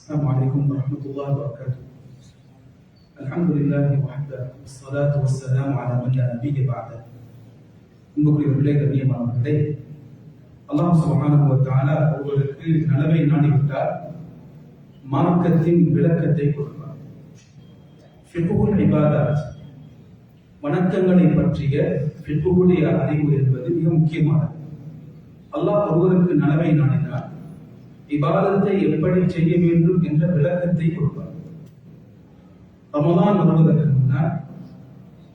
السلام عليكم ورحمة الله وبركاته الحمد لله وحده والصلاة والسلام على من لا نبي بعده அன்புக்குரியவர்களே கண்ணியமானவர்களே அல்லாஹ் சுப்ஹானஹு வ தஆலா ஒருவருக்கு நலவை நாடிவிட்டால் மார்க்கத்தின் விளக்கத்தை கொடுப்பார் ஃபிக்ஹுல் இபாதத் வணக்கங்களை பற்றிய ஃபிக்ஹுடைய அறிவு என்பது மிக முக்கியமானது அல்லாஹ் ஒருவருக்கு நலவை நாடினார் இபாதத்தை எப்படி செய்ய வேண்டும் என்ற விளக்கத்தை கொடுப்பார். ரமதான் வருவதற்கு முன்னால்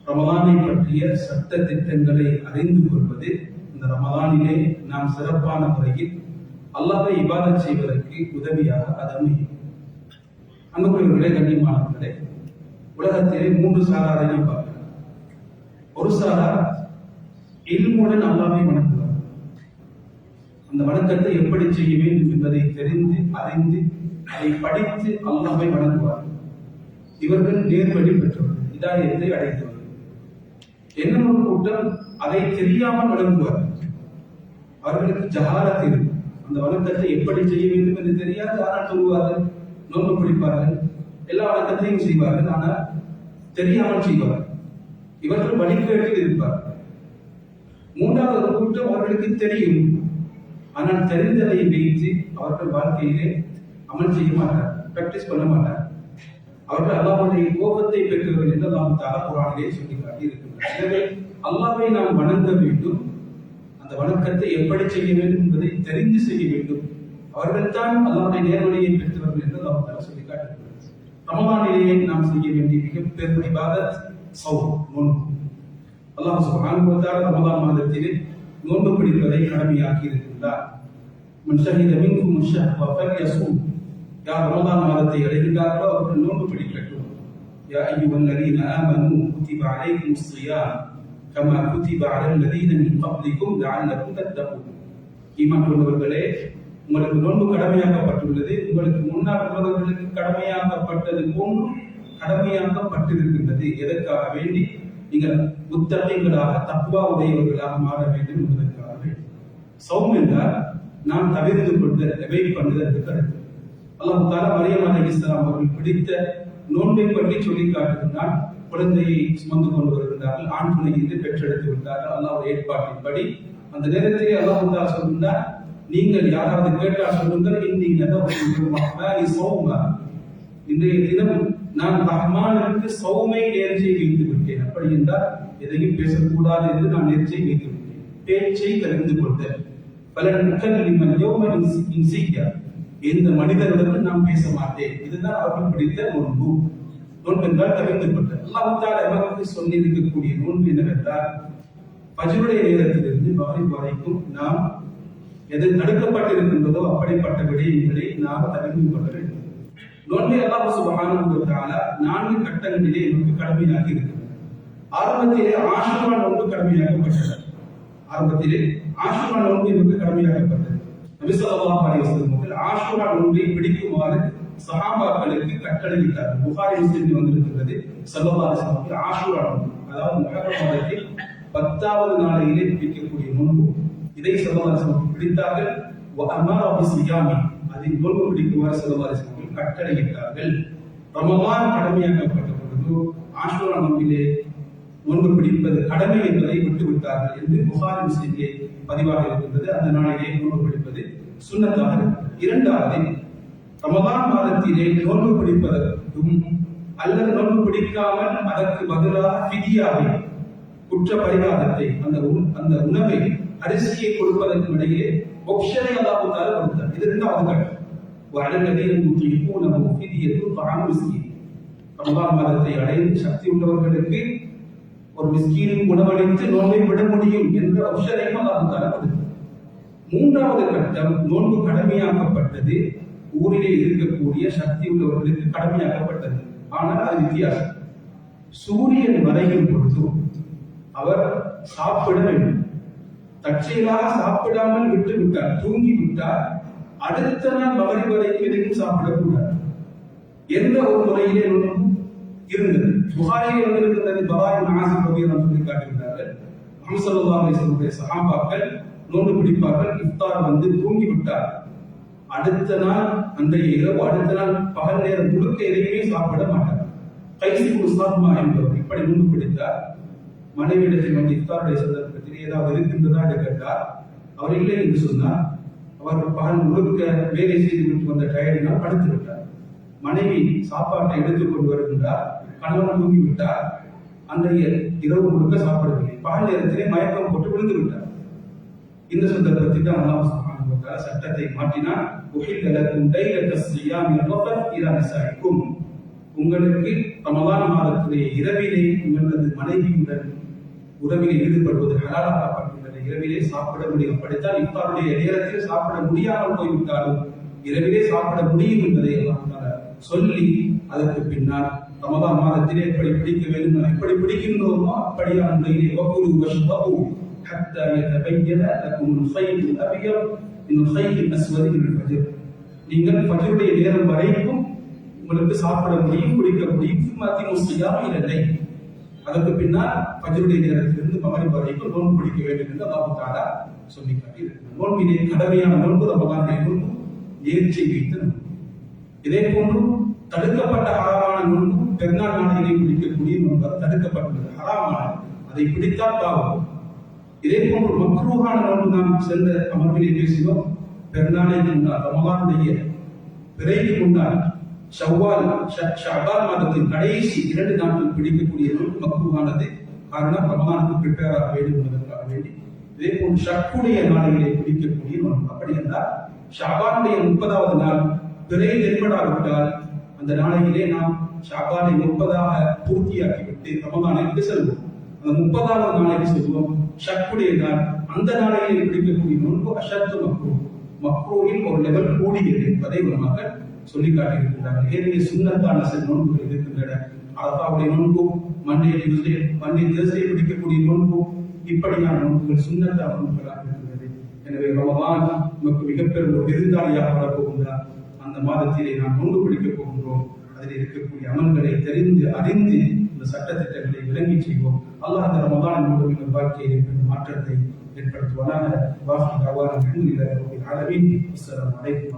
ரமதானை பற்றிய சட்ட திட்டங்களை அறிந்து கொள்வது இந்த ரமதானிலே நாம் சிறப்பான முறையில் அல்லாவை இபாதத் செய்வதற்கு உதவியாக அது அமையும். அன்புக்குரியவர்களே கண்ணியமானவர்களே உலகத்திலே மூன்று சாராரை நாம் பார்க்கலாம் ஒரு சாரார் இல்முடன் அல்லாவை வணக்கம் அந்த வணக்கத்தை எப்படி செய்ய வேண்டும் என்பதை தெரிந்து அறிந்து அதை படித்து அல்லாவை வணங்குவார். இவர்கள் நேர்வழி பெற்றவர்கள். இதாயத்தை அடைத்தவர்கள் என்ன ஒரு கூட்டம் அதை தெரியாமல் வணங்குவார். அவர்களுக்கு ஜகாரத் இருக்கும். அந்த வணக்கத்தை எப்படி செய்ய வேண்டும் என்று தெரியாது. ஆனால் சொல்லுவார்கள் நோன்பு பிடிப்பார்கள் எல்லா வணக்கத்தையும் செய்வார்கள். ஆனால் தெரியாமல் செய்வார்கள். இவர்கள் வழிகேட்டில் இருப்பார்கள். மூன்றாவது கூட்டம் அவர்களுக்கு தெரியும். ஆனால் தெரிந்ததை வைத்து அவர்கள் வாழ்க்கையிலே அமல் செய்ய மாட்டார் பிராக்டிஸ் பண்ண மாட்டார். அவர்கள் அல்லாவுடைய கோபத்தை பெற்றவர்கள் என்று நாம் தல குரானிலே சொல்லி காட்டியிருக்கிறார் எனவே அல்லாஹ்வை நாம் வணங்க வேண்டும். அந்த வணக்கத்தை எப்படி செய்ய வேண்டும் என்பதை தெரிந்து செய்ய வேண்டும். அவர்கள் தான் அல்லாஹ்வுடைய நேர்வழியை பெற்றவர்கள் என்று நாம் தர சொல்லி காட்டுகிறார் ரமலானிலேயே நாம் செய்ய வேண்டிய மிக பெரும் இபாதத் சௌம் அல்லாஹ் சுப்ஹானஹு வ தஆலா ரமலான் மாதத்திலே நோன்பு பிடிப்பதை கடமையாக்கி இருக்கின்றார். மன் ஷஹித மின்கும் ஷஹ்வ ஃபல்யஸும். யார் ரமதான் மாதத்தை அடைகின்றார்களோ அவர்கள் நோன்பு பிடிக்கட்டும். யா அய்யுஹல்லதீன ஆமனு குத்திப அலைக்கும் ஸியாம். கமா குத்திப அலல் லதீன மின் கப்லிக்கும் லஅல்லக்கும் தத்தகூன் ஈமான் கொண்டவர்களே உங்களுக்கு நோன்பு கடமையாக்கப்பட்டுள்ளது. உங்களுக்கு முன்னால் உள்ளவர்களுக்கு கடமையாக்கப்பட்டது போன்று கடமையாக்கப்பட்டிருக்கின்றது. எதற்காக வேண்டி? நீங்கள் புத்தகங்களாக தப்புவா உடையவர்களாக மாற வேண்டும் என்பதற்காக சௌம் என்றால் நாம் தவிர்த்து கொண்டு எவை பண்ணுதற்கு கருத்து. அல்லாஹ் தாலா மரியம் அலி இஸ்லாம் அவர்கள் பிடித்த நோன்பை பற்றி சொல்லி காட்டுகின்றான் குழந்தையை சுமந்து கொண்டு வருகின்றார்கள் ஆண் துணை பெற்றெடுத்து விட்டார்கள். அல்லாஹ் ஏற்பாட்டின்படி அந்த நேரத்திலே அல்லாஹ் தாலா சொல்கின்றார் நீங்கள் யாராவது கேட்டால் சொல்லுங்கள் இன்னைக்கு சௌமா இன்றைய தினம் நான் ரஹ்மானுக்கு சௌமை நேர்ச்சியை வைத்து விட்டேன் அப்படி என்றால் எதையும் பேசக்கூடாது என்று நான் நேர்ச்சியை வைத்து விட்டேன் பேச்சை தெரிந்து கொண்டேன் பல நட்சத்திரம் எந்த மனிதர்களுடன் நான் பேச மாட்டேன். இதுதான் அவர்கள் பிடித்த நோன்பு. நோன்பு என்றால் தெரிந்து கொண்டேன் அல்லாஹால எமக்கு சொல்லி இருக்கக்கூடிய நோன்பு என்னவென்றால் பஜருடைய நேரத்திலிருந்து மகரிப் வரைக்கும் நாம் எது தடுக்கப்பட்டிருக்கின்றதோ அப்படிப்பட்ட விடயங்களை நாம் தவிர்த்து கொள்ள வேண்டும். நோன்பை அல்லாஹ் சுபஹானஹு வ தஆலா நான்கு கட்டங்களிலே நமக்கு கடமையாகி இருக்கிறது. ஆரம்பத்திலே ஆஷுரா நோன்பு கடமையாக்கப்பட்டது. ஆரம்பத்திலே ஆஷுரா நோன்பு நமக்கு கடமையாக்கப்பட்டது. நபி ஸல்லல்லாஹு அலைஹி வஸல்லம் அவர்கள் ஆஷுரா நோன்பை பிடிக்குமாறு சஹாபாக்களுக்கு கட்டளையிட்டார் புகாரி முஸ்லிமில் வந்திருக்கிறது ஸல்லல்லாஹு அலைஹி வஸல்லம் அவர்கள் ஆஷுரா நோன்பு. அதாவது முஹர்ரம் மாதத்தில் பத்தாவது நாளிலே பிடிக்கக்கூடிய நோன்பு. இதை ஸல்லல்லாஹு அலைஹி வஸல்லம் பிடித்தார்கள். வ அமர பிஸ்யாமி அதை நோன்பு பிடிக்குமாறு ஸல்லல்லாஹு அலைஹி வஸல்லம் கட்டளையிட்டார்கள். ரமலான் கடமையாக்கப்பட்ட பொழுது ஆஷுரா நம்பிலே ஒன்று பிடிப்பது கடமை என்பதை விட்டுவிட்டார்கள் என்று புகாரி முஸ்லிமிலே பதிவாக இருக்கின்றது. அந்த நாளிலே நோன்பு பிடிப்பது சுண்ணத்தாக இருக்கிறது இரண்டாவது ரமதான் மாதத்திலே நோன்பு பிடிப்பதற்கும் அல்லது நோன்பு பிடிக்காமல் அதற்கு பதிலாக பிதியாவை குற்ற பரிகாரத்தை அந்த அந்த உணவை அரிசியை கொடுப்பதற்கு இடையே ஒப்ஷனை அல்லாஹால கொடுத்தார். இது இரண்டாவது கட்டம். وعلى الذين يطيقونه فدية طعام مسكين ரமலான் மாதத்தை அடைந்து சக்தி உள்ளவர்களுக்கு ஒரு மிஸ்கீனும் உணவளித்து நோன்பை விட முடியும் என்ற அப்ஷரையும் அல்லாஹ் தஆலா மூன்றாவது கட்டம் நோன்பு கடமையாக்கப்பட்டது ஊரிலே இருக்கக்கூடிய சக்தி உள்ளவர்களுக்கு கடமையாக்கப்பட்டது ஆனால் அது வித்தியாசம் சூரியன் மறையும் பொழுது அவர் சாப்பிட வேண்டும் தற்செயலாக சாப்பிடாமல் விட்டு விட்டார் தூங்கி விட்டார் அடுத்த நாள் மகரி வரைக்கும் எதையும் சாப்பிடக்கூடாது. எந்த ஒரு முறையிலே நோன்பு இருந்தது. புகாரில் வந்திருக்கிறது பவாய் நாசி ரபியெல்லாம் சொல்லி காட்டுகிறார்கள் முகமது சகாபாக்கள் நோண்டு பிடிப்பார்கள். இஃப்தார் வந்து தூங்கி விட்டார் அடுத்த நாள் அந்த இரவு அடுத்த நாள் பகல் நேரம் முழுக்க எதையுமே சாப்பிட மாட்டார் கைசி குருசாத்மா என்பவர் இப்படி நோண்டு பிடித்தார். மனைவியிடத்தில் வந்து இஃப்தாருடைய சந்தர்ப்பத்தில் ஏதாவது இருக்கின்றதா என்று கேட்டார். அவர் இல்லை என்று சொன்னார். அவர் பகல் முழுக்க வேலை செய்து விட்டு வந்த டயர்டினால் படுத்து விட்டார். மனைவி சாப்பாட்டை எடுத்துக் கொண்டு வருகின்றார். கணவன் தூங்கி விட்டார். அன்றைய இரவு முழுக்க சாப்பிடவில்லை. பகல் நேரத்திலே மயக்கம் போட்டு விழுந்து விட்டார். இந்த சந்தர்ப்பத்தில் தான் அல்லாஹ் சுப்ஹானஹு சட்டத்தை மாற்றினார் உஹில்ல லக்கும் லைலத்த ஸியாமி ரஃபத் இலா நிசாயிக்கும் உங்களுக்கு ரமலான் மாதத்திலே இரவிலே உங்களது மனைவியுடன் உறவிலே ஈடுபடுவது ஹலாலாக்கப்பட்டுள்ளது இரவிலே சாப்பிட முடியும் அப்படித்தான் இஃப்தாருடைய நேரத்தில் சாப்பிட முடியாமல் போய்விட்டாலும் இரவிலே சாப்பிட முடியும் என்பதை அல்லாஹ் தஆலா சொல்லி அதற்கு பின்னால் ரமலான் மாதத்திலே எப்படி பிடிக்க வேண்டும் எப்படி பிடிக்கின்றோமோ அப்படியான முறையிலே வகுரு வஷ்பகு حتى يتبين لكم الخيط الابيض من الخيط الاسود من الفجر நீங்கள் ஃபஜ்ருடைய நேரம் வரைக்கும் உங்களுக்கு சாப்பிட முடியும் குடிக்க முடியும் சும்மாத்தி முஸ்லியாம இல்லை அதற்கு பின்னால் பஜருடைய நேரத்திலிருந்து மகரிப் வரைக்கும் நோன்பு பிடிக்க வேண்டும் என்று அல்லாஹு தாலா சொல்லி காட்டியிருக்கிறார் நோன்பிலே கடமையான நோன்பு ரமதானுடைய நோன்பு நேர்ச்சி வைத்த நோன்பு. இதே போன்று தடுக்கப்பட்ட ஹராமான நோன்பு பெருநாள் நாளிலே பிடிக்கக்கூடிய நோன்பு தடுக்கப்பட்டுள்ளது. ஹராமான அதை பிடித்தால் பாவம். இதே போன்று மக்ரூஹான நோன்பு நாம் சென்ற அமர்விலே பேசினோம் பெருநாளை முன்னால் ரமதானுடைய பிறைக்கு முன்னால் ஷவ்வால் ஷ- ஷஅபான் மாதத்தின் கடைசி இரண்டு நாட்கள் பிடிக்கக்கூடிய நோன்பு காரணம் ரமலானுக்கு ப்ரிப்பேர் ஆக வேண்டும் என்பதற்காக வேண்டி. இதே போன்று ஷக்குடைய நாளிலே பிடிக்கக்கூடிய நோன்பு அப்படி என்றால் ஷாபானுடைய முப்பதாவது நாள் பிறை நெற்படாவிட்டால் அந்த நாளையிலே நாம் ஷாபானை முப்பதாக பூர்த்தியாக்கிவிட்டு ரமலானுக்கு செல்வோம். அந்த முப்பதாவது நாளைக்கு செல்வோம். ஷக்குடைய நாள் அந்த நாளையிலே பிடிக்கக்கூடிய நோன்பு அஷத்து மக்ரூ. மக்ரூவில் ஒரு லெவல் கூடியது என்பதை ஒரு சொல்லி காட்டியிருக்கிறார்கள் ஏனைய சுண்ணத்தான சில நோன்புகள் இருக்கின்றன. அரபாவுடைய நோன்பு மண்டே டியூஸ்டே மண்டே தேர்ஸ்டே பிடிக்கக்கூடிய நோன்பு இப்படியான நோன்புகள் சுண்ணத்தான நோன்புகளாக இருக்கின்றது. எனவே ரமதான் நமக்கு மிகப்பெரும் ஒரு விருந்தாளியாக வரப்போகின்றார் அந்த மாதத்திலே நாம் நோன்பு பிடிக்கப் போகின்றோம். அதில் இருக்கக்கூடிய அமல்களை தெரிந்து அறிந்து இந்த சட்டத்திட்டங்களை விளங்கி செய்வோம். அல்லாஹ் அந்த ரமதான் மூலம் வாழ்க்கையில் மாற்றத்தை ஏற்படுத்துவானாக. வாஹி தாவான அல்ஹம்துலில்லாஹி ரப்பில் ஆலமீன் அஸ்ஸலாமு அலைக்கும்